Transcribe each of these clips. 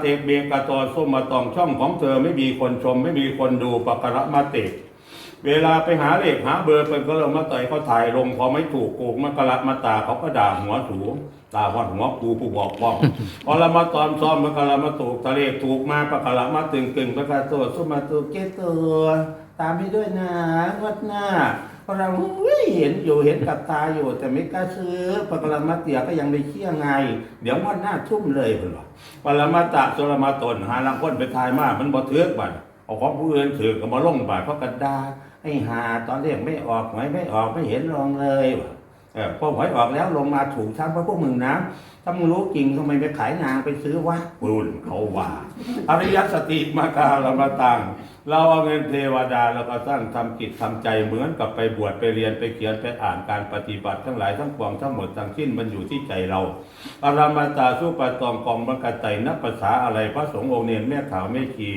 เตเบกะตอส้มมาตองช่องของเธอไม่มีคนชม ไม่มีคนดูปะกระมาเตเวลาไปหาเลขหาเบอร์เป็นก็เริ่มมาต่อยเขาถ่ายลงพอไม่ถูกโกงมากระมาตาเขาก็ด่าหัวถูตาวัดหัวกูผู้บอกป้องพอละมาตอนซ้อมมันกระมาถูกทะเลขถูกมาปะกระมาตึงกึ่งปะกระตัวส้มมาตูเกตัวตามไปด้วยนะงวดหน้าเพ ราะเราเห็นอยู่เห็นกับตาอยู่ แต่ไม่กล้าซื้อปกรมาเตียก็ยังได้เชี่ยไง เดี๋ยววันหน้าชุ่มเลยเพิ่นว่าปรมาตะสุรมาตนหาลังคนไปทายมากมันบ่เถือกบัดเอาของผู้อื่นถือก็มาลงบาดเพราะกันดาให้หาตอนเรียกไม่ออกหวยไม่ออกไม่เห็นลองเลยว่ะเออพอหวยออกแล้วลงมาถูกทั้งเพราะพวกมึงนะถ้ามึงรู้จริงทำไมไปขายนางไปซื้อวะรุ่นเขาว่าอริยสติมาการมาตัง เราเอาเงินเทวดาแล้วก็สร้างทำกิจทำใจเหมือนกับไปบวชไปเรียนไปเขียนไปอ่านการปฏิบัติทั้งหลายทั้งปวงทั้งหมดทั้งสิ้นมันอยู่ที่ใจเราอารามาตาสุปะตองกองบังกะไตนับภาษาอะไรพระสงฆ์องค์เนรแม่ขาวแม่ขี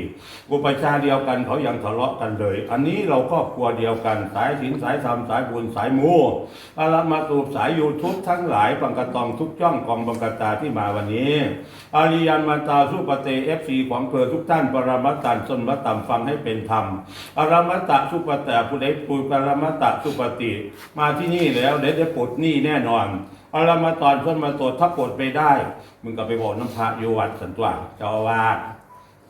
อุปชาเดียวกันเขายังทะเลาะกันเลย อันนี้เราครอบครัวเดียวกันสายศีลสายธรรมสายบุญสายมูอารามาตูบสายยูทูบทั้งหลายบังกะตองทุกจ้องกองบังกะตาที่มาวันนี้อาริยันมาตาสุปเตเอฟซีของเธอทุกท่านปรมัตตันสนมัตตัมฟังให้เป็นธรรมอรมัตตสุปเตผู้ใดปุยปรมัตตะสุปติมาที่นี่แล้วเดี๋ยวจะปลดหนี้แน่นอนอารมาตอนเพิ่อนมาตรวจถ้าปลดไปได้ มึงก็ไปบอกน้ำพระอยู่วัดสันตวาเจ้าอาวาส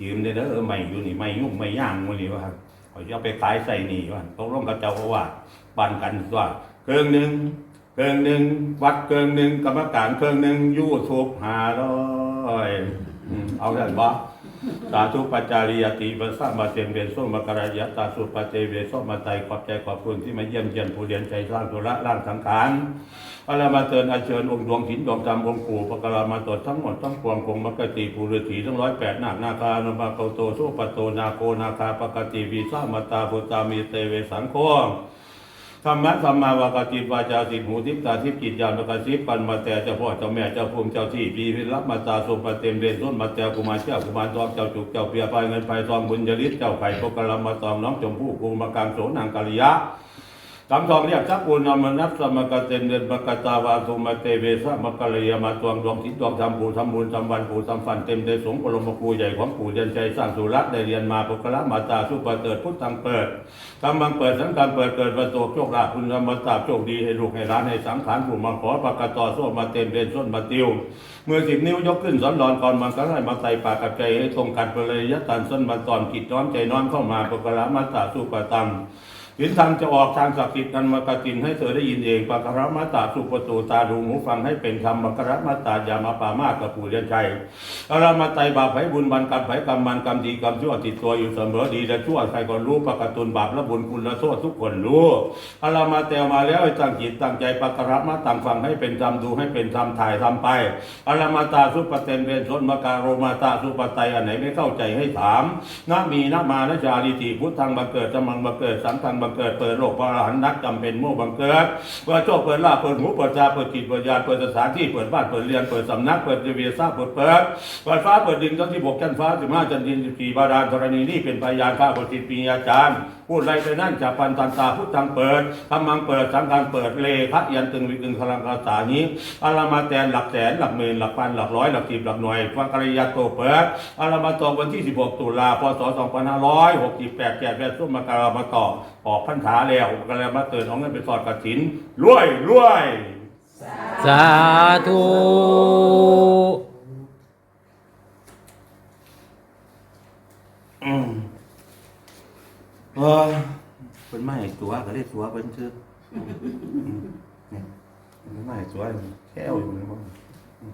ยืมได้เด้อเออไม่อยู่นี่ไม่ยุ่งไม่ย่างมื้อนี้ว่าครับเขาจะเอาไปขายใส่หนี้ว่าตกลงกับเจ้าอาวาสปันกันตัวเกิงหนึ่งเครื่องหนึ่งวัดเครื่องหนึ่งกรรมการเครื่องหนึ่งยู่ทูบหาร้อยเอาได้บ่ สาธุปัจจาริยติปัสสะมาเตมเบนโซมกรายะตาสุปเตเวโสมาไตขอบใจขอบคุณที่มาเยี่ยมเยียนผู้เรียนใจสร้างธุระร่างสังขารพระมาเตือนอาเชิญองค์ดวงหินดวงจำองค์ปู่ปกรามาตรทั้งหมดทั้งปวงคงมกติภูฤษีทั้งร้อยแปดนาคนาคานมาโกโตโสปโตนาโกนาคาปกติวีสามาตาพุตามีเตเวสังโฆ ธรรมะธรรมาวากาติวาจาสิหูทิพตาทิพจิตญาณกระซิปันมาแต่เจ้าพ่อเจ้าแม่เจ้าภูมิเจ้าที่ปีพิรับมาตาสมปเต็มเรนต้นมาแต่กุมารเจ้ากุมารทองเจ้าจุกเจ้าเปียไปเงินไปทองบุญยริศเจ้าไผ่ปกรรมาตองน้องชมพู่กูมากามโสนางกาลิยะ คำทองเรียกทักปูนามานัสสมกเตนเดนมกตาวาสุมาเตเวสะมกะเลยมาตวงดวงทิศดวงธรรมปู่ทำบุญทำวันปู่ทำฟันเต็มเดสงปรมครูใหญ่ของปู่เดินใจสร้างสุรัตน์ได้เรียนมาปกระมาตาสุปเติดพุทธังเปิดกำลังเปิดสังการเปิดเกิดประตูโชคลาภคุณธรรมตาโชคดีให้ลูกให้ร้านให้สังขารผู้มาขอปากกต่อโซ่มาเต็มเรียนส้นมาติวเมื่อสิบนิ้วยกขึ้นสอนดอนก่อนมันก็ให้มาไต่ปากกับใจให้ตรงกันไปเลยยะตันส้นมาตอนกิดน้อมใจน้อมเข้ามาปกระมาตาสุปตัง หินทางจะออกทางศักดิ์สิทธิ์นันมกตินให้เธอได้ยินเองปากรมาตาสุปตูตาดูหูฟังให้เป็นธรรมปากรมาตายามาปามากับปู่เรียนชัยอารามาไตบาปไผบุญบันกรรมไผกรรมมันกรรมดีกรรมชั่วติดตัวอยู่เสมอดีและชั่วใครก็รู้ปกตุนบาปและบุญคุณและโทษทุกคนรู้อารามาแตวมาแล้วให้ตั้งจิตตั้งใจปากรมาตั้งฟังให้เป็นธรรมดูให้เป็นธรรมถ่ายทำไปอารามาตาสุปเตนเวนสนมการโรมาตาสุปไตอันไหนไม่เข้าใจให้ถามนามีนามานะจาริติพุทธังบังเกิดจมังบังเกิดสังฆังบังเกิดเปิดโลกพระอรหันต์นักจำเป็นโม่บังเกิดเปิดโชคเปิดลาเปิดหูเปิดตาเปิดจิตเปิดญาณเปิดสถานที่เปิดบ้านเปิดเรียนเปิดสำนักเปิดเวียซ่าเปิดเปิดเปิดฟ้าเปิดดินทั้งที่บกชั้นฟ้าสิบห้าชั้นดินสิบสี่บาดาลธรณีนี่เป็นพยานข้าบทสิทธิ์ปีอาจารย์พูดอะไรไปนั่นจับปันตันตาพุทธังเปิดธรรมังเปิดสังฆังเปิดเลพระยันตึงวิตึงพลังคาสานี้อารามาแตนหลักแสนหลักหมื่นหลักพันหลักร้อยหลักสิบหลักหน่วยฟังกริยาโตเปิดอารามาตองวันที่ 16 ตุลาพศ 2568แก่แก่ส้มมาการามาต่อออกพันธาแล้วกระมาเตือนเอาเงินไปสอดกระถินรวยรวยสาธุอืม เออเป็นไม่ให้ตัวก็ได้ตัวเป็นชื่ออืมเนี่ยเป็นไม่ให้ตัวแค่วอยู่นี่มั้ง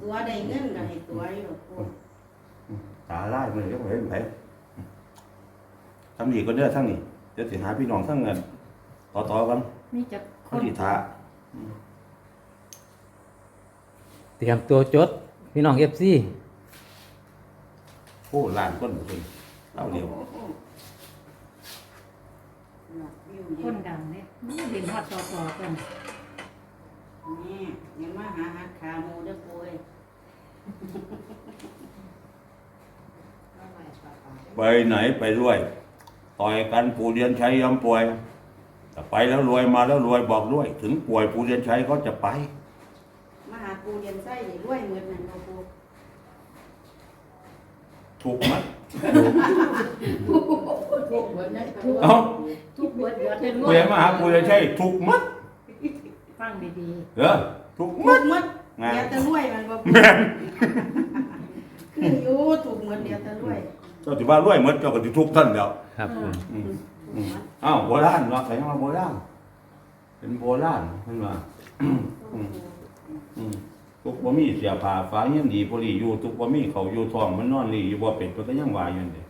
ตัวได้เงินก็ให้ตัวอยู่ปูตาไล่มือก็เห็นแผลทำดีก็เด้อทั้งนี้เดี๋ยวสิหาพี่น้องทั้งเงินต่อต่อๆกันมีจักคเขานดีทาเตรียมตัวจด พี่น้องเอฟซี โอ้ล้านคนคนเล่าเดียว คนดังเนี่ยเห็นฮอดต่อต่อกันนี่ยังมาหาหักขาหมูเด้อปูเอ้ยไปไหนไปรวย ต่อยกันปู่เรียนชัยยอมป่วยแต่ไปแล้วรวยมาแล้วรวยบอกด้วย ถึงป่วยปู่เรียนชัยก็จะไป มาหาปูเย็นไส้นี่รวยเหมือนนั่นเนาะปูถูกไหม ทุกเบิดนั่นก็เอ้าทุกเบิดเดือดเป็นกูยังมาหากูจะใช่ถูกมัดฟังดีเหรอถูกๆมัดมัดงานเดี๋ยวจะรวยมันบ่แม่นคืออยู่ถูกเงินเดี๋ยวจะรวยเจ้าถือว่ารวยหมดเจ้าก็สิทุกข์ท่านเดียวครับผมอืม อืมอ้าวโบราณเนาะใส่มาโบราณเป็นโบราณขึ้นมาอืมอืม ทุกบ่มีเสียผ้าฟ้ายังดีบ่รีอยู่ทุกบ่มีเขาอยู่ท้องมันนอนรีอยู่บ่เป็นมันก็ยังว่าอยู่นี่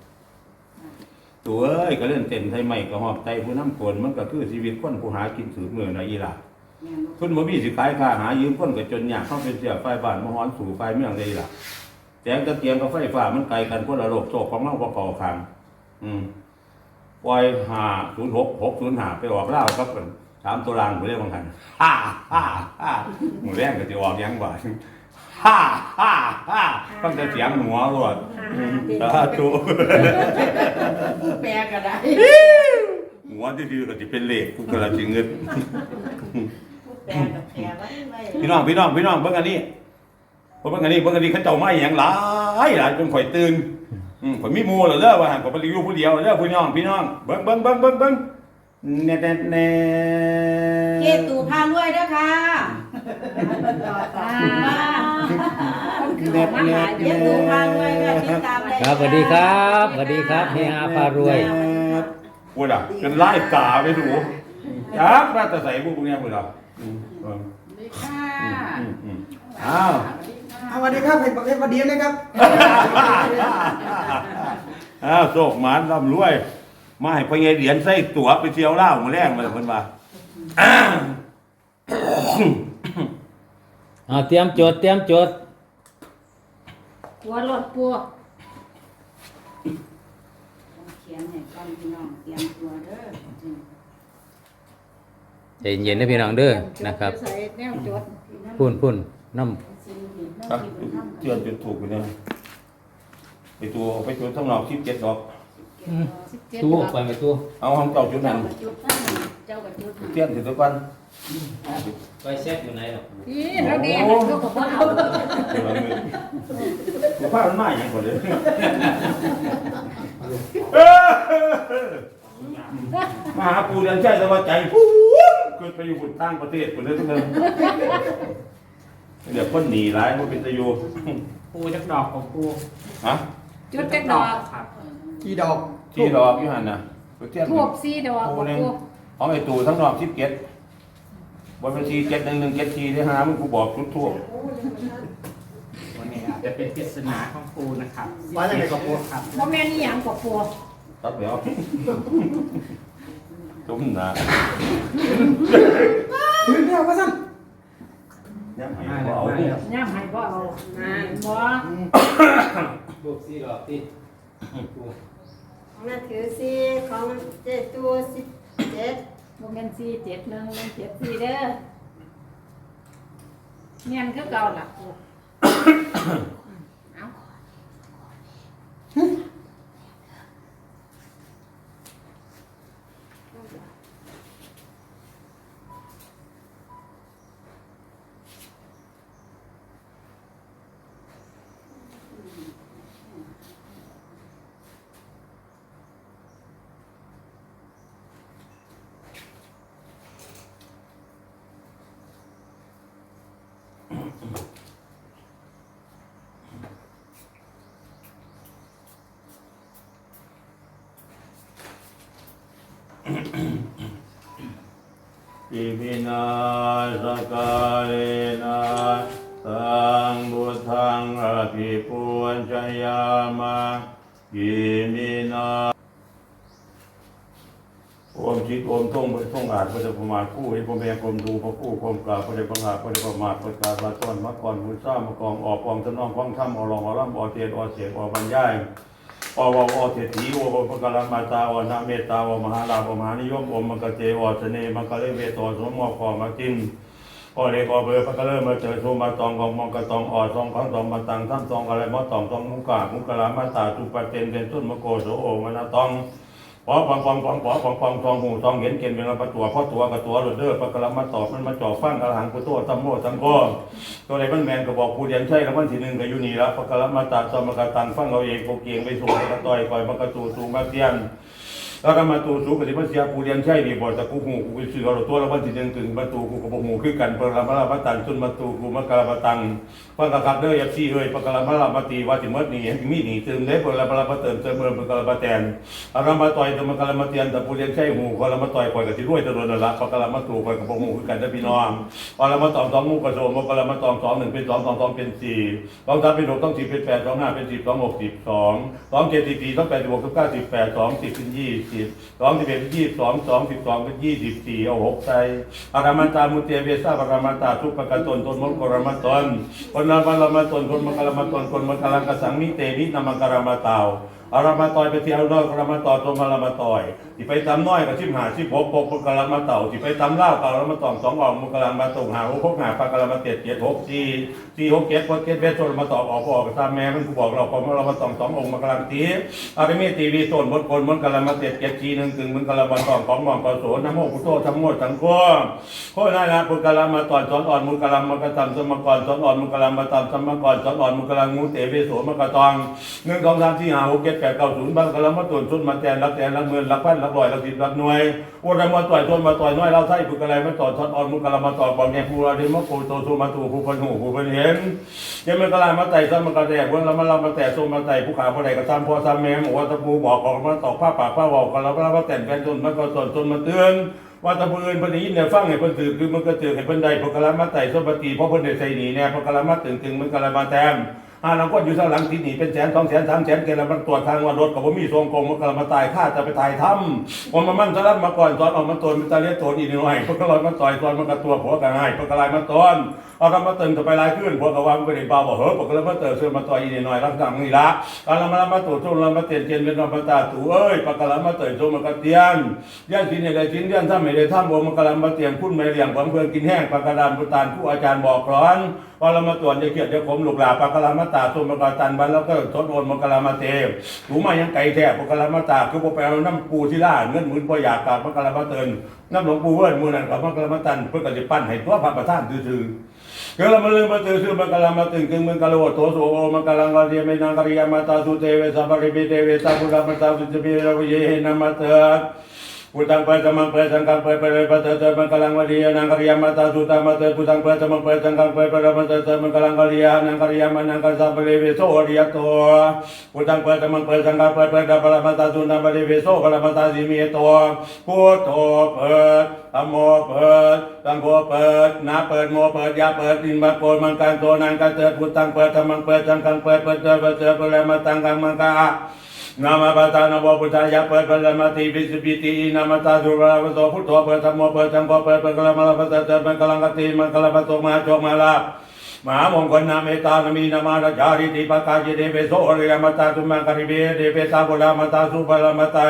ตัวเอ้ยก็เล่นเต้นไทยใหม่ก็หอบใจผู้นำคนมันก็คือชีวิตคนผู้หากินสืบมื้อนะอีหล่ะแม่นบ่คนบ่มีสิขายค่าหายืมคนก็จนยากเข้าเป็นเสียไฟบ้านมาฮ้อนสู่ไฟเมืองเลยล่ะแสงตะเกียงกับไฟฟ้ามันไกลกันคนละโลกโชคของเราบ่เข้าคันอืมปล่อย506 605ไปออกลาวครับ เพิ่นถามตัวรางบ่ได้บางคันฮ่าฮ่าฮ่าหมู่แรงก็สิออกหยังบ่ฮ่าฮ่าฮ่าฟังแต่เสียงหัวรวดอืมสาธุผู้แปลก็ได้หัวที่ๆก็สิเป็นเลขกูก็ละสิเงินผู้แปลก็แปลไว้ไว้พี่น้องพี่น้องพี่น้องเบิ่งอันนี้เบิ่งอันนี้เบิ่งอันนี้เขาเจ้ามาอหย่างหลายหลายจนข่อยตื่นอืมข่อยมีหมู่แล้วเด้อว่าหั่นข่อยบ่ได้อยู่ผู้เดียวเด้อพี่น้องพี่น้องเบิ่งเบิ่งเบิ่งเบิ่งเบิ่ง แน่แน่แน่เกตูพารวยเด้อค่ะต่อตาแน่แน่เกตูพารวยค่ะติดตามได้ครับสวัสดีครับสวัสดีครับเฮฮาพารวยพูดอะจนไล่ตาไปดูจักมาแต่ใส่พวกพวกเนี้ยพุ่นอะอืมเออสวัสดีค่ะอืมอืมอ้าวสวัสดีครับเห็นประเทศประเดียนะครับอ้าวโชคหมานร่ำรวย มาให้พ่อใหญ่เหรียญใส่ตั๋วไปเที่ยวลาวมื้อแรงมาเพิ่นว่าเอาเตรียมโจทย์เตรียมโจทย์หัวรถปัวเขียนให้ก่อนพี่น้องเตรียมตัวเด้อใจเย็นๆนะพี่น้องเด้อนะครับใส่แนวจดพุ่นพุ่นน้สิ่งที่อะน้องที่เพิ่นทำ เตือนจุดถูกไปเนี่ยไปตัวไปตัวทั้งนอก17ดอกำตู้ไปไปตู้เอาห้องเจ้าจุดนั้นเจ้ากับจุดนั่นเจ้ากับจุดนั่นเทียนสิทุกวันไปเช็คอยู่ไหนหรอพี่เราเดียวเราก็บ่เอาเดี๋ยวเราเงินกูพามันมาอย่างคนเลยมาหาปูเรียนใจแต่ว่าใจฟูเกิดไปอยู่บนตั้งประเทศคนเลยทุกคนเดี๋ยวคนหนีร้ายมันเป็นตะยูปูจักดอกของปูฮะจุดจักดอกครับกี่ดอก ที่ดอกอยู่หันน่ะไปเทียนทูบสี่ดอกปูบ่หนึงปูของไอ้ตู่ทั้งนอกสิบเก็ดบนบัญชีเจ็ดหนึ่งหนึ่งเจ็ดทีที่หามึงกูบอกทุกทั่ววันนี้อาจจะเป็นปริศนาของปูนะครับว่าอย่างไรกับปูครับ บ่แม่นอีหยังกว่าปูตัดแล้วจุ่มนะถึงแล้วว่าสั้นยังไงมาก็แล้วเอามาแล้วย่ำให้บ่เอาอ่าบ่ รูปสี่ดอกที่ ของนาถือสี่ของเจ็ดตัวสิบเจ็ดโมเมนสี่เจ็ดหนึ่งหนึ่งเจ็ดสี่เด้อเงียนคือเก่าล่ะ อิมินาสกาเลนะตังบุทังอภิปุญชยามาอิมินาโอมจิตโอมท่งพระท่งอาจพระเจ้าประมาทคู่ให้พระแม่กรมดูพระคู่กรมกราพระเจ้าประมาทพระเจ้าประมาทพระกาบาต้นมักกรบุญสร้างมกองออกกองทนองของถ้ำอรองอร่ำอเทศอเสียงออบรรยาย อวอเศรษฐีโอปกรมาตาอนาเมตาอมหาลาภมหานิยมอมมกเจอสเนมกะเลเวตอสมมอขอมากินพอเลกอเบอร์พกะเลมาเจอโทมาตองกองมองกะตองออสองขังตองมาตังท่านตองอะไรมอตองตองมุกกามุกลามาตาตุปะเตนเป็นต้นมโกโสโอมนาตอง ปอปองปองปองปอปองปองทองหูทองเห็นเกณฑ์เป็นประตัวพ่อตัวกับตัวรถเด้อปะกะละมาตอบมันมาจ่อฟังกระหังกุโตตัมโมสังโกตัวใดมันแมนก็บอกผู้เรียนใช่แล้วมันทีหนึ่งก็อยู่นี่ละปะกะละมาตาสมกตังฟังเราเองโกเกียงไปสู่กระต่อยปล่อยมากระตูสูงมาเตียน แล้วก็มาตูสูกับที่มันเสียกูเรียนใช่ดีบ่แต่กูหูกูไปซื้อเอาตัวแล้ววันที่หนึ่งถึงประตูกูก็บ่หูคือกันเปิดละมาละมาตันจนมาตูกูมากะละมาตังฟังกะคักเด้อ FC เอ้ยปะกะละมาละมาตีว่าสิมดนี่เห็นมีนี่เติมได้เปิดละมาละมาเติมเติมเปิดกะละมาแตนอาละมาต่อยต่มากะละมาเตียนแต่ผู้เรียนใช่หูก็ละมาต่อยข่อยก็สิรวยตะโดนนั่นละปะกะละมาตูข่อยก็บ่หูคือกันเด้อพี่น้องอาละมาตองสองหมู่กระโซมกะละมาตองสองหนึ่งเป็นสองสองสองเป็นสี่สองสามเป็นหกต้องสี่เป็นแปดสองห้าเป็นสิบสองหกสิบสองสองเจ็ดสิบสี่สองแปดสิบหกสิบเก้าสิบแปดสองสิบเป็นยี่สิบสองสิบเอ็ดเป็นยี่สิบสองสองสิบสองเป็นยี่สิบสี่เอาหกใส่อารามันตามุเตเวสาปรามันตาทุกปกตนตนมกรมตนคนนามปรมาตนคนมกรมตนคนมกรังกสังมิเตนินามังกรมตาว อารามาตอยไปที่ยวนอกกรมาตอตนมารามาตอยที่ไปตำน้อยกับชิมหาชิบหกปกปกรมาเต่าที่ไปตำเล่ากรมาตองสองออกมุกรังมาตงหาหกหกหาปากรมาเจ็ดเจ็ดหกสี่สี่หกเจ็ดหกเจ็ดเวทชนมาตอกออกออกตามแม่มันกูบอกเราพอมารามาตองสององค์มกรังตีอาริเมตีวีโซนบนคนบนกรมาเจ็ดเจ็ดสี่หนึ่งกึ่งมันกรมาตองของมองกโสนโมกุโตทั้งหมดทั้งก้มโคนั่นละปุกรมาตอนสอนอ่อนมุกรมากระทำสมกรสอนอ่อนมุกรมาตามสมกรสอนอ่อนมุกรงูเตเวโสมกะตองหนึ่งสองสามสี่หาหกเจ็ดแปดเก้าศูนย์บางกะรมาตนชุดมาแจนรักแจนรักเงินรักพันรักร้อยรักสิบรักหน่วยโอ้ยมาต่อยต้นมาต่อยน้อยเราไส้ปุกอะไรมาต่อสอนอ่อนมุกกรมาต่อนบอลแยงผู้เราเดมโกโตโซมาตูผู้พันหูผู้พันเห็นยังมันกระไรมาไต่ซ้ำมันกระแดกว้นล้วมันเรามาแต่โซมาไต่ผู้ขาผู้ใดก็ตามพ่อซ้ำแม่บอกว่าตะปูบอกของมันตอกผ้าปากผ้าบอกกันแล้วเราแต่งกันจนมันก็สนจนมาเตือนว่าตะเพื่อนเพิ่นได้ยินเนี่ยฟังให้เพิ่นถือคือมันก็ถือให้เพิ่นได้เพกะละมาไต่สมปฏิเพราะเพิ่นได้ใส่หนีแน่เพราะกะละมาตึงตึงมันกะละมาแต้ม อาเราก็อยู่ทางหลังที่หนีเป็นแสนสองแสนสามแสนเกละมันตรวจทางว่ารถกับว่ามีทรงกงมันกำละมาตายข้าจะไปถ่ายถ้ำผมมามันมันสลับมาก่อนตอนออกมาตนมันตะเลียตนอีกหน่อยพราะกะลอยมาต่อยตอนมันก็ตัวผัวกันให้พวกกระละมาตอน เอากำมาเตึงจะไปลายขึ้นพวกกะวันบ่ได้เบาบ่เฮ้อเพราะกะละมาเติมเสื้อมาต่อยอีกหน่อยรักษานี่ละกะละมามาตู่จุละมาเตียนเตียนเป็นนอนตาตู่เอ้ยปะกะละมาเติมโซมันก็เตียนย่านสินเนี่ยได้สินย่านถ้าไม่ได้ทำบ่มันกำลังมาเตียมพุ่นไม่เลี้ยงผมเพื่อกินแห้งปากกระดานพุตานผู้อาจารย์บอกร้อนพอเรามาตรวจจะเกียดจะขมหลูกหลาปากกระลามาตาส่วนปากระตันบันแล้วก็ทดโอนมันกระลามาเตมถูมายังไก่แท้ปากกระลามาตาคือบ่ไปเอาน้ำปูที่ล่าเงินหมื่นบ่อยากกาบมันกระลามาเตินน้ำหลวงปู่เวิร์ดมือนั่นกับมันกระลามาตันเพื่อก็จะปั้นให้ตัวพระประธานซื่อๆ กลามาลืมาตื่นสุมังกลังมาตื่นกึ่งมังกลังโตโสโอมังกลังกเรียม่นางกริยามาตาสุเทเวสัพริเบเทเวสัพพุทธมาตาสุจมีระวิเยนามาเต พุทธังเปรตมังเปรตังกังเปรเปรปะเตเตมันกลังวลีนางกริยามาตาสุตามาเตพุทธังเปรตมังเปรตังกังเปรเปรปะเตเตมันกลังวลีนางกริยามานังกัสสะปริเวโสริยโตพุทธังเปรตมังเปรตังกังเปรเปรปะมาตาสุนาปริเวโสกะมาตาสิเมโตพุทโธเปิดธรรมโมเปิดสังโฆเปิดนาเปิดโมเปิดยาเปิดดินมาโกมังการโตนังกันเติพุทธังเปิดธรรมังเปิดสังฆังเปิดเปิดเจอเปิดเปิดมาตังกังมังกา นามาปะตานะโมพุทธายะเปิดเปิดล้วมาติปิสิปิตินามาตาสุราภโตพุทโธเปิดธรรมโมเปิดสังโฆเปิดเปิดกละมาลาภะเตมันกะลังกติมันกละปะโตมาโจมาลามหามงคลนาเมตานามีนามาราจาริติปากาจิเดเปโสอริยมัตตาสุมังคาริเบเดเปตาโกลามัตตาสุปลามัตตา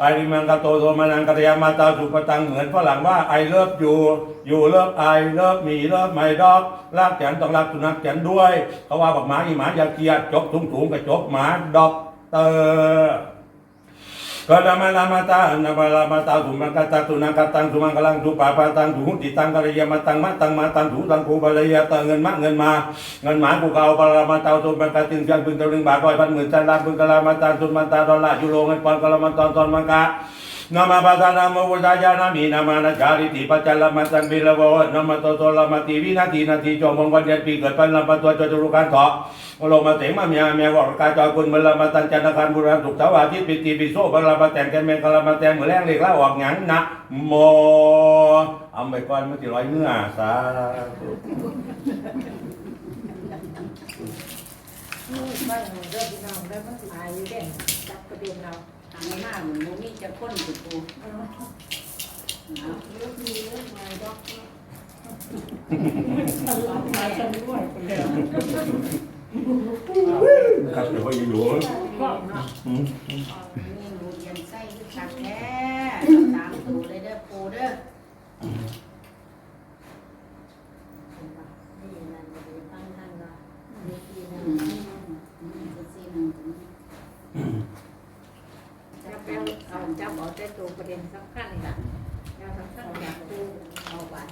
ไอริมังกโตโสมานังกริยามัตตาสุปตังเหมือนฝรั่งว่าไอเลิฟอยู่อยู่เลิฟไอเลิฟมีเลิฟไม่ดอกรักแขนต้องรักสุนัขแขนด้วยเขาว่าบอกหมาอีหมาอย่าเกลียดจบถุงๆกับจบหมาดอก เตอร์กะมาลามาตานาบาลามาตาดุมังกตาตุนังกตังดุมังกลังดุปาปาตังดุหุติตังกะระยมาตังมาตังมาตังสุตังกูบาลยาตังเงินมาเงินมาเงินหมากูเกาบาลามาตาตุมังกติงจังพึงตะลึงบาทร้อยพันหมื่นจันลานพึงกะลามาตาตุมันตาดอลลาร์ยูโรเงินปอนกะลามาตอนตอนมังกา มาปะทานาโมวุฒายานามีนามานาจาริติปัจจลมัสสังบิลโวนามาโตโตลามาติวินาทีนาทีจอมงวันเดปีเกิดปันลำปะตัวจตุรุการเถาะลงมาเตงมาเมียเมียวอกกาจอยคุณเมลมาตันจันทคารบุราสุขสวัสดิ์ปิติปิโซบลามาแต่งกันเมกลามาแต่งเหมือนแรงเล็กแล้วออกหยังนะโมเอาไปก่อนมันสิร้อยเมื่อสาธุไม่เรื่องพี่น้องได้มันตายอยู่เด่นจับประเด็นเรา ทางหน้าเหมือนโมมี่จะค้นสุดปูมีเรื่องไม่ดกมันหลับมาฉันด้วยครับเดี๋ยวไปอยู่ อืมนี่หมูเรียนไส้คือคักแท้สามตัวเลยเด้อปูเด้อ นี่นั่นจะฟังท่านว่ามีที่นั่น อืมอืมสี่หนึ่งจับไปเอาจับอตัวประเด็นสำคัญนี่ล่ะแนวสำคัญอยากดูเอาไว้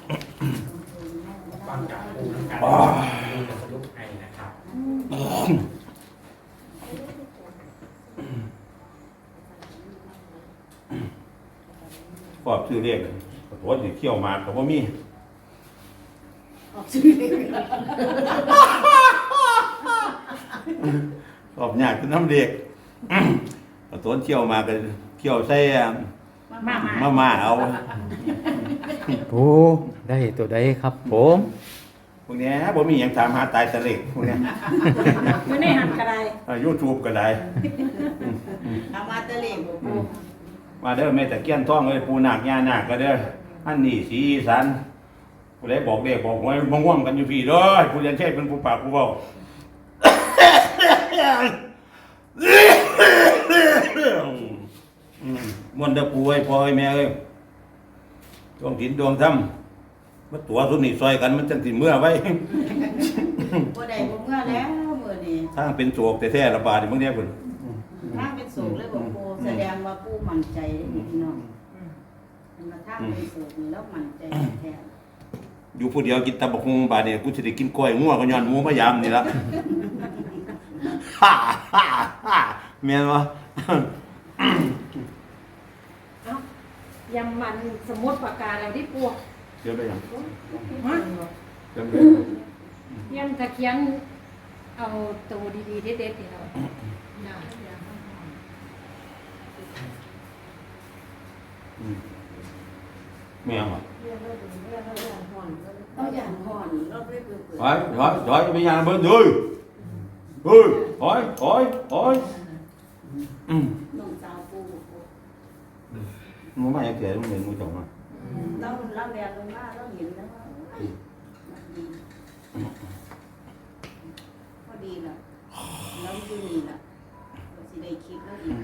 ฟังจากปูนะครับดูจะสรุปให้นะครับขอบชื่อเรียกขอโทษที่เที่ยวมาแต่ว่ามีออกชื่อเลยขอบยากคือน้ำเด็กขอโทษเที่ยวมาก็ เที่ยวใส่มามามาม่าเอาปูได้ตัวใดครับ ผมพวกเนี้ยผมมีอย่างตามหาตายตะเล็กพวกเนี้ยไม่ได้หันกระไดยูทูบก็ได้เอามาตะเล่บ่ปูมาเด้อแม่แต่เกี้ยนท่องเลยปูนาคย่านาคก็เด้ออันนี้สีอีสันผู้ใดบอกเด็กบอกไว้มาง่วงกันอยู่พี่เด้อผู้เรียนเทศเป็นผู้ปากผู้เบาอื มมวนต์เด้อปูไว้พ่อไอ้แม่เอ้ยดวงถินดวงธรรมมาตัวสุนี่ซอยกันมันจังสิเมื่อไว้ บ่ได้บ่เมื่อแล้วมื้อนี้ทางเป็นโศกแต่แท้ระบาดนี่มึงเนี่ยพุ่นทางเป็นสูงเลยบ่ปูแสดงว่าปูมั่นใจเด้อพี่น้องมันมาทางเป็นสูงนี่แล้วมั่นใจแท้อยู่ผู้เดียวกินตะบกฮุงบาดเนี่ยกูสิได้กินกล้วยงัวก็ย้อนหมูพยายามนี่ละฮ่าฮ่าฮ่าแม่นบ่เอ้า ยังมันสมมติประกาศแล้วที่ปวกเดี๋ยวไปยังฮะเดี๋ยวไปยังตะเคียนเอาตัวดีๆเด็ดๆนี่เราอืมแม่นบ่เอาอย่างห่อนเราไปเปิดถอยถอยถอยไปยังเบิ่งดูเฮ้ยถอยถอยถอยอืมน้องสาวปู มึงมาอยากเกิดมึงเห็นมึงจบมาเราเราแลลงมาเราเห็นแล้วว่ามันดีพอดีล่ะเราอยู่นี่ล่ะเราสิได้คิดแล้วอีก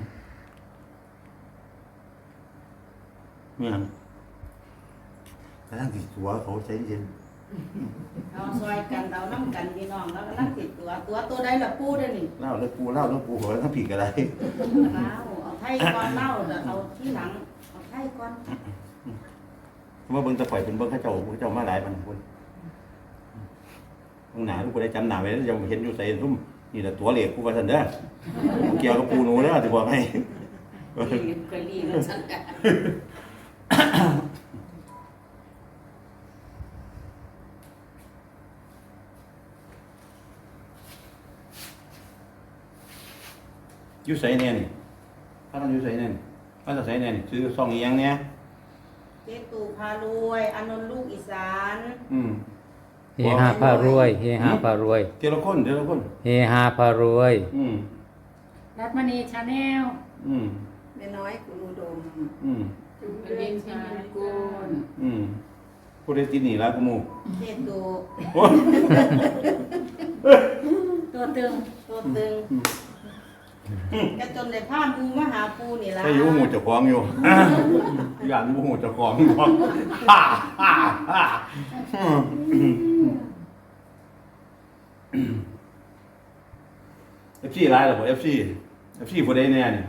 แม่นกำลังสิตัวเขาใจเย็นเอาซอยกันเราน้ำกันพี่น้องแล้วก็นั่งติดตัวตัวตัวใดล่ะปูเด้อนี่เล่าแล้วกูเล่าแล้วกูหัวทั้งผีกอะไรเล่าเอาไทยก่อนเล่าแต่เอาที่หลังเอาไทย ก่อนว่าเบิ่งตะข่อยเป็นเบิ่งข้าเจ้าเข้าเจ้ามาหลายพันคนมึงหนาลูกกูได้จำหนาไว้แล้วยังเห็นอยู่ใส่ซุ่มนี่แหละตัวเหล็กกูว่าสันเด้อเกี่ยวกับปูหนูเด้อจะบอกให้รีบเคยรีบแล้วฉันกันอยู่ใส่เนี่ยนี่ถ้ามันอยู่ใส่เนี่ยนี่ ถ้าจะใส่เนี่ยนี่ซื้อซองอีหยังเนี่ยเจตูพารวยอานนท์ลูกอีสานอืมเฮฮาพารวย เฮฮาพารวยเทละคนเทละคนเฮฮาพารวย อืมรัตมณีชาแนลอืมแม่น้อยคุณอุดมอืมจุเรียนชินกุลอืมผู้ใดติดหนีแล้วกูหมูเจตูโอ้ยตัวตึงตัวตึง กระจนได้พามูมาหาปูนี่ล่ะใช่ยู่หมูเจะคล้าของอยู่ยันหมูเจะคล้าของอยู่ฮ่าฮ่าฮ่าเอฟซีไลน์หรอเอฟซีเอฟซีผู้ใดแน่นี่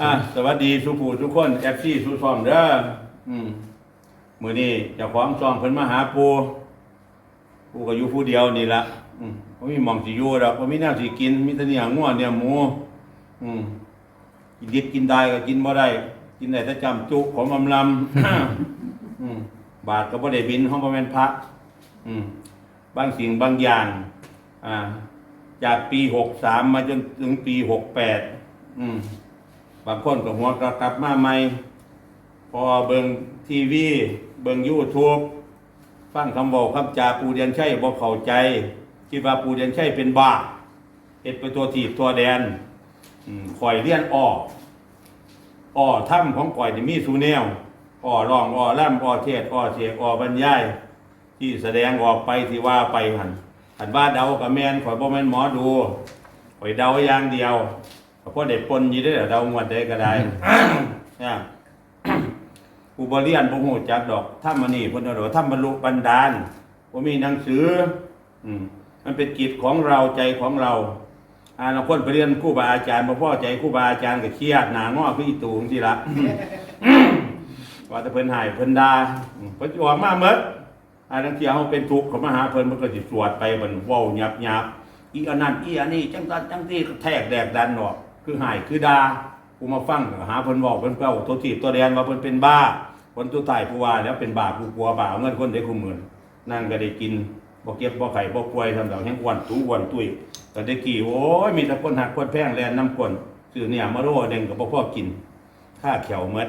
อะสวัสดีสุภูทุกคนเอฟซีสุซอมเด้ออืมมือนี้เจ้าของซองเพิ่นมาหาปูปูก็อยู่ผู้เดียวนี่ละอืม บ่มีหม่องสิอยู่ดอกบ่มีแนวสิกิน มีแต่เนื้องัวเนื้อหมู อืมกินดิบกินได้ก็กินบ่ได้ กินได้แต่จำจุของอำลำ อืมบาทก็บ่ได้บินห้องบ่แม่นพระ อืมบางสิ่งบางอย่าง อ่า จากปีหกสามมาจนถึงปีหกแปดอืม บางคนก็หัวกลับกลับมาใหม่ พอเบิงทีวี เบิงยูทูบฟังคำบอกคำจาปูเดียนใช่บ่เข้าใจ คิดว่าปูเดียนใช่เป็นบ้าเฮ็ดไปตัวทีบตัวแดนอืมข่อยเรียนอ้ออ้อถ้ำของข่อยนี่มีสูแนวอ้อร้องอ้อล่ำอ้อเทศอ้อเสียกอ้อบรรยาย ที่แสดงออกไปที่ว่าไปหันหันว่าเดากับแมนข่อยบ่แม่นหมอดูข่อยเดาอย่างเดียวเพราะได้ปนอยู่ได้อเดางวดได้ก็ได้เนี่ยผู้บ่เรียนบ่ฮู้จักดอกถ้ามันนี่เพิ่นเอาดอกถ้าบรรลุบันดาลบ่มีหนังสือ อืม มันเป็นกิจของเราใจของเราอาเราคนไปเรียนครูบาอาจารย์บ่พอใจครูบาอาจารย์ก็เครียดหนางอคืออีตูงสิละว่าแต่เพิ่นหายเพิ่นดาเพิ่นสิออกมาเมดอันนั้นที่เฮาเป็นทุกข์เขามาหาเพิ่นมันก็สิสวดไปมันว้าหยับๆอีอันนั้นอีอันนี้จังซั่นจังซี่แทกแดกดันออกคือหายคือดากูมาฟังหาเพิ่นเว้าเพิ่นเว้าตัวทีบตัวแดนว่าเพิ่นเป็นบ้าคนตัวตายผู้ว่าแล้วเป็นบาปผู้กลัวบาปเงินคนได้คุหมื่นนั่นก็ได้กิน บ่เก็บบ่ไข่บ่ป่วยทำแล้วแฮงอ้วนตูอ้วนตุ้ยก็ได้กี่โอ้ยมีแต่คนหักคนแพงแลนน้ำคนซื้อเนี่ยมาโลหนึงก็บ่พ่อกินค่าแขวหมด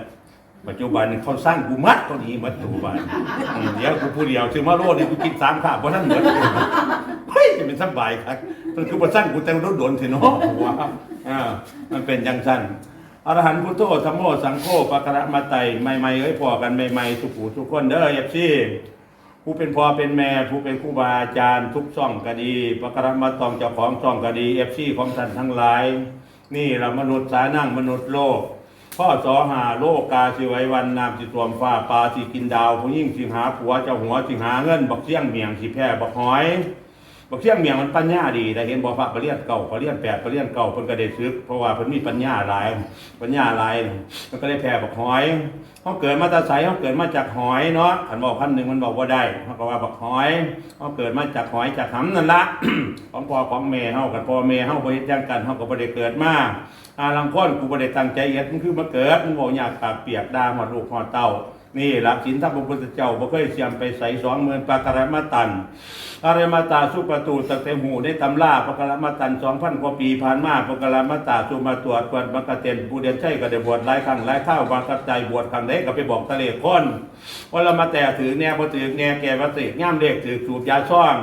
ปัจจุบันเขาสร้างกูมัดเขาหนีมัดปัจจุบันเดี๋ยวกูผู้เดียวชื่อมาโลดนี่กูกินสามข้าวเพราะนั่นเหมือนเฮ้ยจะเป็นสบายครับมันคือมาสร้างกูแต่งรถโดนเถอะเนาะว้าวอ่ามันเป็นจังสั้นอรหันต์พุทโธธรรมโมสังโฆปะกระมาไตใหม่ๆเอ้ยพอกันใหม่ๆทุกผู้ทุกคนเด้อเอฟซี ผู้เป็นพ่อเป็นแม่ผู้เป็นครูบาอาจารย์ ทุกช่องก็ดีปะกรรมาตองเจ้าของช่องก็ดีเอฟซีของท่านทั้งหลาย นี่เรามนุษย์สานั่งมนุษย์โลกพ่อสอหาโลกกาสิไว้วันนามสิตวมฟ้าปลาสิกินดาวผู้ยิ่งสิหาผัวเจ้าหัวสิหาเงินบักเสี่ยงเมียงสิแพ่บักหอย บักเสี่ยงเมียงมันปัญญาดีแต่เห็นบ่พระปริยนเก่าปริยนแปดปริยนเก่าเพิ่นก็ได้ซึกเพราะว่าเพิ่นมีปัญญาหลาย ปัญญาหลายมันก็ได้แพ้บักหอยเขาเกิดมาตาใสเขาเกิดมาจากหอยเนาะขันบอกพันหนึ่งมันบอกว่าได้เขาก็ว่าบักหอยเขาเกิดมาจากหอยจากหำนั่นละของพ่อของแม่เฮากับพ่อแม่เฮาบ่เฮ็ดจังกันเฮาก็บ่ได้เกิดมาอาลังค้นกูบ่ได้ตั้งใจเฮ็ดมันคือมาเกิดมันบ่อยากปากเปียกด่าฮอดลูกฮอดเต้า นี่หลักศีลธรรมพระพุทธเจ้าบ่เคยเสียมไปใส่สองหมื่นปากรมาตันอารมาตาสุประตูตั้งแต่หูได้ตำราปากรมาตันสองพันกว่าปีผ่านมาปากรมาตาสุมาตรวจกวนบักกะเต็นผู้เดียนใช่ก็ได้บวชหลายครั้งหลายข้าวบางกระจายบวชครั้งใดก็ไปบอกทะเลคนว่าเรามาแต่ถือแนวบ่ถือแนวแก่บ่ถือย่ามเด็กถือสูบยาซ่อง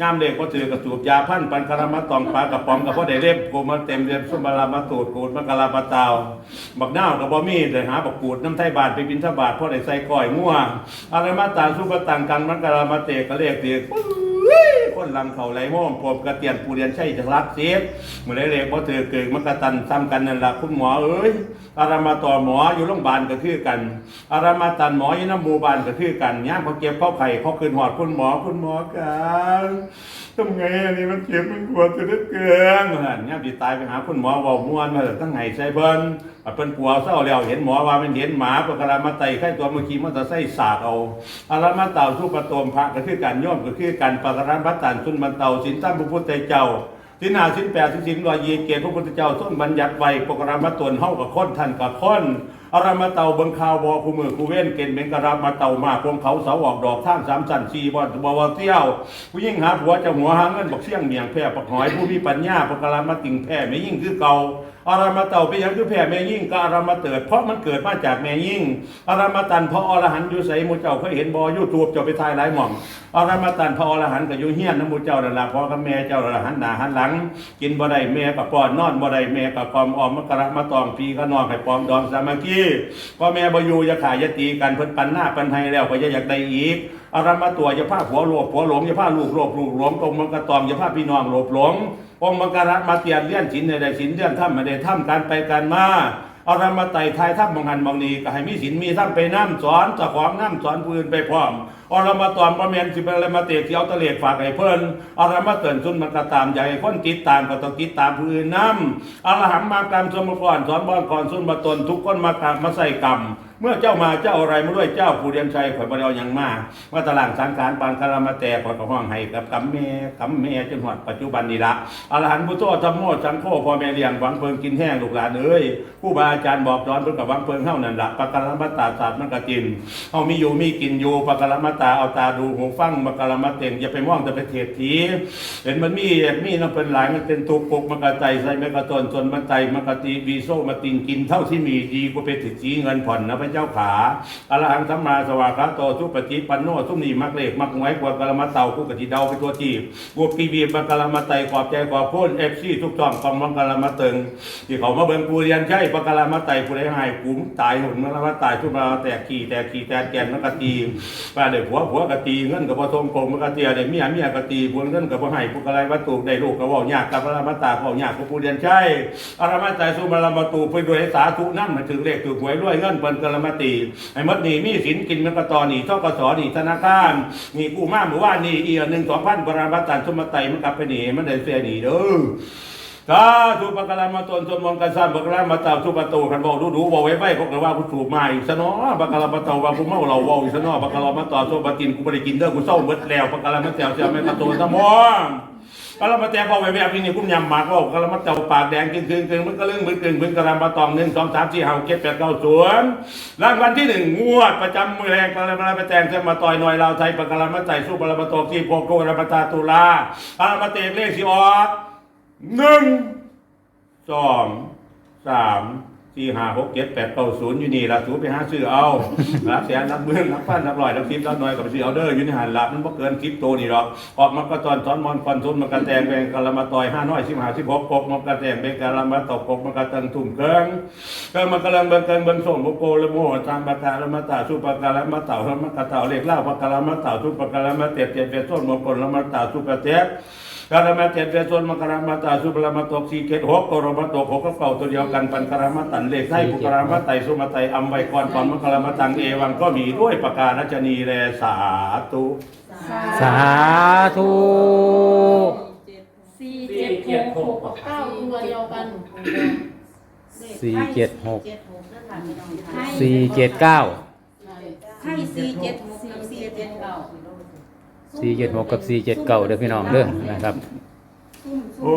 ย่ามเด็กบ่ถือก็สูบยาพันปันกรมาตองปลากระป๋องก็บ่ได้เล็บโกูมาเต็มเรียนสุมาลามาตูดกูดมากะลามาตาวบักน้าวก็บ่มีเลยหาบักกูดน้ำไทยบาทไปบินทบาทพ่อได้ใส่ก้อยงัวอะไรมาตาสุปตังกันมันกะลามาเตกะเรียกเตียปุ้ยคนลังเขาไหลโม่มปบกระเตียนปูเรียนใช่จังรักเสียเมื่อไรเล็กพอเธอเกิดมันกระตันซ้ำกันนั่นละคุณหมอเอ้ย อารามาต่อหมออยู่โรงพยาบาลก็คือกัน อารามาตันหมออยู่น้ำมูบ้านก็คือกันย่ามเขาเก็บเข้าไข่เขาคืนหอดคุณหมอคุณหมอกันทำไงอันนี้มันเจ็บมันปวดจะได้เกินนั่นย่ามสิตายไปหาคุณหมอว้าม่วนมาตั้งไงใส่เบิ่นอะเพิ่นกลัวเศร้าแล้วเห็นหมอว่ามันเห็นหมาปกระมาไตไข้ตัวเมื่อกี้มันจะใส่สากเอาอารามาเต่าสู้ประตมพระก็คือการย่อมก็คือการปกระมัตตันสุนบันเต่าสินตั้มพระพุทธเจ้า สินหาสินแปดสินสิบลอยเยเกตพระพุทธเจ้าต้นบัญญัติไว้ปกระมาตนเฮากับค้นท่านกับค้นอารามาเตาเบิงคาวบอคูมือคูเว้นเกณฑ์เป็นกรามาเตามาพวงเขาเสาออกดอกท่านสามสันสี่บอลบวเที่ยวผู้ยิ่งหาผัวเจะหัวหาเงินบอกเสี่ยงเมียงแพร่ปักหอยผู้มีปัญญาปกรามาติ่งแพร่ไม่ยิ่งคือเก่า อารามาเต่าเป็นอย่างคือแผ่แม่ยิ่งก็อารามาเติด เพราะมันเกิดมาจากแม่ยิ่งอารามาตันพระอรหันต์อยู่ใสหมูเจ้าเคยเห็นบอยูทูบเจ้าไปทายหลายหม่อมอารามาตันพระอรหันต์ก็อยู่เฮียนน้ำมูเจ้านั่นละพ่อกับแม่เจ้านั่นละหันหน้าหันหลัง กินบ่ได้แม่กับป้อนนอนบ่ได้แม่กับกอมออมมะกระมาตองพีก็นอนให้ปอมดอมสามัคคีพ่อแม่บ่อยู่ย่าขายยาตีกันเพิ่นปันหน้าปันให้แล้วก็อยาอยากได้อีกอารามาตัวอย่าพาผัวโลภผัวหลงอย่าพาลูกโลภลูกหลงตรงมันกระตอมอย่าพาพี่น้องโลภหลง องค์มังการะมาเตียนเลี้ยนฉินในใดฉินเลี้ยนถ้ำมาใดถ้ำการไปการมาเอารมาไต่ทายถ้ำมองหันมองนีก็ให้มีศีลมีถ้ำไปน้ำสอนเจ้าของน้ำสอนผู้อื่นไปพร้อมเอารมาตอนประเมนสิเป็นอะไรมาเตะที่เอาตะเลียกฝากให้เพิ่นเอารมาเตือนซุนมันกระตามใหญ่คนติดตามก็ต้องติดตามผู้อื่นน้ำอารหังมากรรมสมก่อนสอนบ้อนก่อนซุนมาตนทุกคนมากรรมมาใส่กรรม มื่อเจ้ามาเจ้าอะไรมาด้วยเจ้าผู้เรียนชัยข่อยบ่ได้เอาหยังมาว่าตารางสังขารปานคารมาแต่ข่อยก็ห้องให้กับกำแม่กำแม่จนหอดปัจจุบันนี้ละอรหันต์พุทโธธรรมโมสังโฆพ่อแม่เลี้ยงหวังเพิงกินแห้งลูกหลานเอ้ยผู้บาอาจารย์บอกสอนเพิ่นกับหวังเพิงเฮานั่นละปะกรมัตตาศาสตร์มันก็กินเฮามีอยู่มีกินอยู่ปะกรมัตตาเอาตาดูหูฟังปะกรมัตเต็งอย่าไปมองแต่ไปเทศทีเห็นมันมีมีน้ำเป็นหลายมันเป็นทุกปกมันกระใจใส่มันกระตนจนมันใจมันกระตีวีโซมาติงกินเท่าที่มีดีกว่าไปถึงจีเงินผ่อนนะพระเจ้าขาอรหังสัมมาสวากาโตทุปฏิปันโนทุนีมักเลขมักหวยกว่ากะละมาเต่ากูกะทิเดาไปตัวทีบวกปีบีบกะละมาไตขอบใจขอบพ้นเอฟซีทุกจ่องกองมังกะละมาเตึงที่เขามาเบิ่งกูเรียนใช่ปกะละมาไตผู้ใดหายกูตายหุ่นมันละมาตายทุกมาแตกขี่แตกขี่แตกแกนมันกะตีป้าได้ผัวผัวกะตีเงินกับบ่ทงโกงมันกะเตียได้เมียเมียกะตีผัวเงินกับบ่ให้ผู้กะไรวัตถุได้ลูกก็เว้ายากกับละมาตาเว้ายากกับกูเรียนใช่อรมาไตสุมาละมาตูไปด้วยสาธุนั่นมาถึงเลขถูกหวยรวยเงินเปิ้นกะละมตีไอ้มดนี่มีสินกินมันก็ต่อนี่ทกสนี่ธนาคารนี่กู้มาเมื่อวานี่อีหนึ่งสองพันบราบัตันสมไตมันกลับไปนี่มันได้เสียนี่เด้อสาธุปกะลมาตนสมมงกันสร้างปกะลมาต่าทุประตูคันบอกดูดูบอกไว้ไว้พวกเราว่ากูถูกมาอีกซะเนาะปกะลมาต่าว่ากูเมาเราว้าอีกซะเนาะปกะลมาต่อโซบะตินกูบ่ได้กินเด้อกูเศร้าเบิดแล้วปกะลมาแตวเสียแม่กระตูนตะมอง กะละมาแตวบอกไว้แบบนี้นี่กูยำหมากว่ากะละมาเต่าปากแดงกึ่งๆๆมันก็เรื่องมึนกึ่งมึนกะละมาตอง1 2 3 4 5 6 7 8 9 0รางวัลที่หนึ่งงวดประจำมือแรกปะกะละมาแตงเสมาต่อยหน่อยลาวไทยปะกะละมาใส่สู้ปะกะละมาตอกที่โกโกกะละมาตาตุลาปะกะละมาเตะเลขสิออกหนึ่งสองสาม สี่ห้าหกเจ็ดแปดเก้าศูนย์อยู่นี่ละสูไปหาซื้อเอารับแสนรับหมื่นรับพันรับร้อยรับสิบรับหน่อยกับซื้อเอาเด้ออยู่ในหันละมันบ่เกินคลิปโตนี่หรอกออกมาก็ตอนตอนมอนคอนทุนมันกระแตงเป็นกะละมาต่อยห้าน้อยสิบห้าสิบหกกกมันกระแตงเป็นกะละมาตกกกมันกระตังทุ่มเกิงเกิงมันกำลังเบิ่งเกิงเบิ่งส่งโกโกละโมตามปากกาละมาตาสุปากกาละมาเต่าละมากระเต่าเล็กเล่าปากกาละมาเต่าสุปากกาละมาเตียบเตียบเตียบต้นมงคลละมาเต่าสุปะเตียบ กรมาเจ็ดเวสนมกรมาตาสุบรมาตกสี่เกตหกกรมาตกหกก็เก่าตัวเดียวกันปันกรมาตันเลขไทยปุกรมาไตสุมาไตอัมไวกรก่อนมกรมาตังเอวังก็มีด้วยประการัชนีแลสาธุสาธุสี่เจ็ดหกหกเก้าตัวเดียวกันสี่เจ็ดหกเจ็ดหกนั่นแหละไม่ต้องไทยสี่เจ็ดเก้าไทยสี่เจ็ดหกกับสี่เจ็ดเก้า สี่เจ็ดหกกับสี่เจ็ดเก้าเด้อพี่น้องเด้อนะครับ โอ้